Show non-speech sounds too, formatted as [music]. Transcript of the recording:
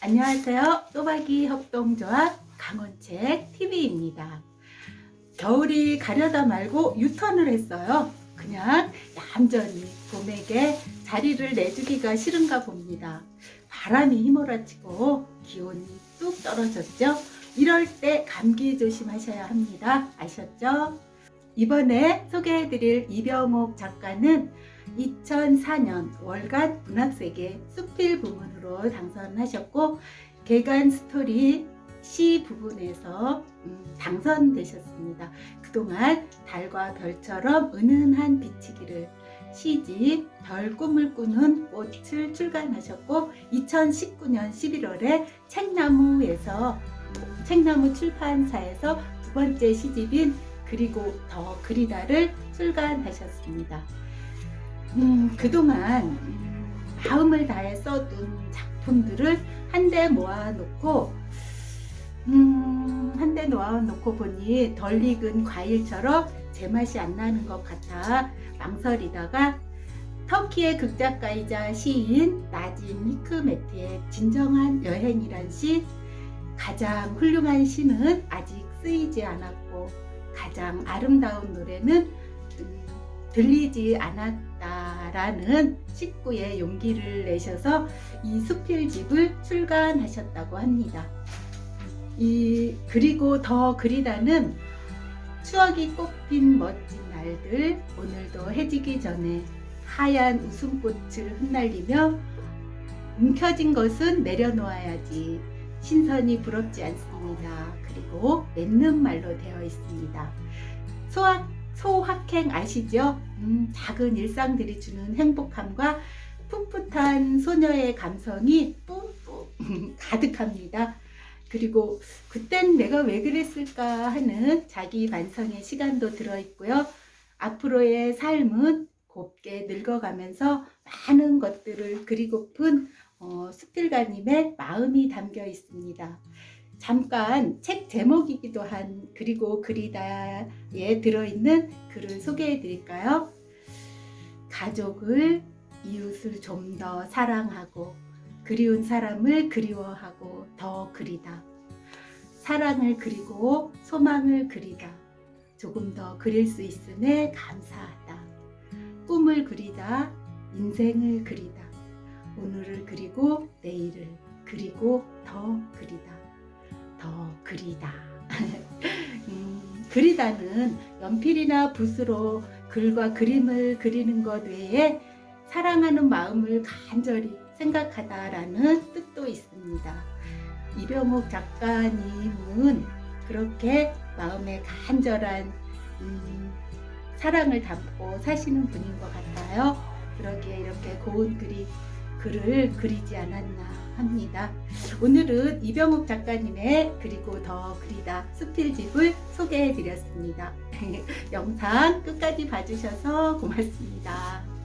안녕하세요. 또박이 협동조합 강원책 TV입니다. 겨울이 가려다 말고 유턴을 했어요. 그냥 얌전히 봄에게 자리를 내주기가 싫은가 봅니다. 바람이 휘몰아치고 기온이 뚝 떨어졌죠. 이럴 때 감기 조심하셔야 합니다. 아셨죠? 이번에 소개해드릴 이병옥 작가는 2004년 월간 문학세계 수필 부문으로 당선하셨고 개간 스토리 시 부분에서 음, 당선되셨습니다. 그동안 달과 별처럼 은은한 비치기를 시집 별 꿈을 꾸는 꽃을 출간하셨고 2019년 11월에 책나무에서 음, 책나무 출판사에서 두 번째 시집인 그리고 더 그리다를 출간하셨습니다. 음, 그동안 음, 마음을 다해 써둔 작품들을 한데 모아놓고 음, 한데 모아놓고 보니 덜 익은 과일처럼 제맛이 안 나는 것 같아 망설이다가 터키의 극작가이자 시인 나진 히크메트의 진정한 여행이란 시 가장 훌륭한 시는 아직 쓰이지 않았고 가장 아름다운 노래는 음, 들리지 않았 다라는 식구의 용기를 내셔서 이 수필집을 출간하셨다고 합니다. 이 그리고 더 그리다는 추억이 꽃핀 멋진 날들 오늘도 해지기 전에 하얀 웃음꽃을 흩날리며 움켜진 것은 내려놓아야지 신선이 부럽지 않습니다. 그리고 맺는 말로 되어 있습니다. 소확, 소확행 아시죠? 음, 작은 일상들이 주는 행복함과 풋풋한 소녀의 감성이 뿜뿜 [laughs] 가득합니다. 그리고 그땐 내가 왜 그랬을까 하는 자기 반성의 시간도 들어있고요. 앞으로의 삶은 곱게 늙어가면서 많은 것들을 그리고픈 어, 수필가님의 마음이 담겨 있습니다. 잠깐 책 제목이기도 한 그리고 그리다에 들어있는 글을 소개해 드릴까요? 가족을 이웃을 좀 더 사랑하고 그리운 사람을 그리워하고 더 그리다. 사랑을 그리고 소망을 그리다. 조금 더 그릴 수 있음에 감사하다. 꿈을 그리다. 인생을 그리다. 오늘을 그리고 내일을 그리고 더 그리다. 더 그리다. [laughs] 음, 그리다는 연필이나 붓으로 글과 그림을 그리는 것 외에 사랑하는 마음을 간절히 생각하다라는 뜻도 있습니다. 이병옥 작가님은 그렇게 마음에 간절한 음, 사랑을 담고 사시는 분인 것 같아요. 그러기에 이렇게 고운 글이 글을 그리지 않았나 합니다. 오늘은 이병옥 작가님의 그리고 더 그리다 수필집을 소개해 드렸습니다. [laughs] 영상 끝까지 봐주셔서 고맙습니다.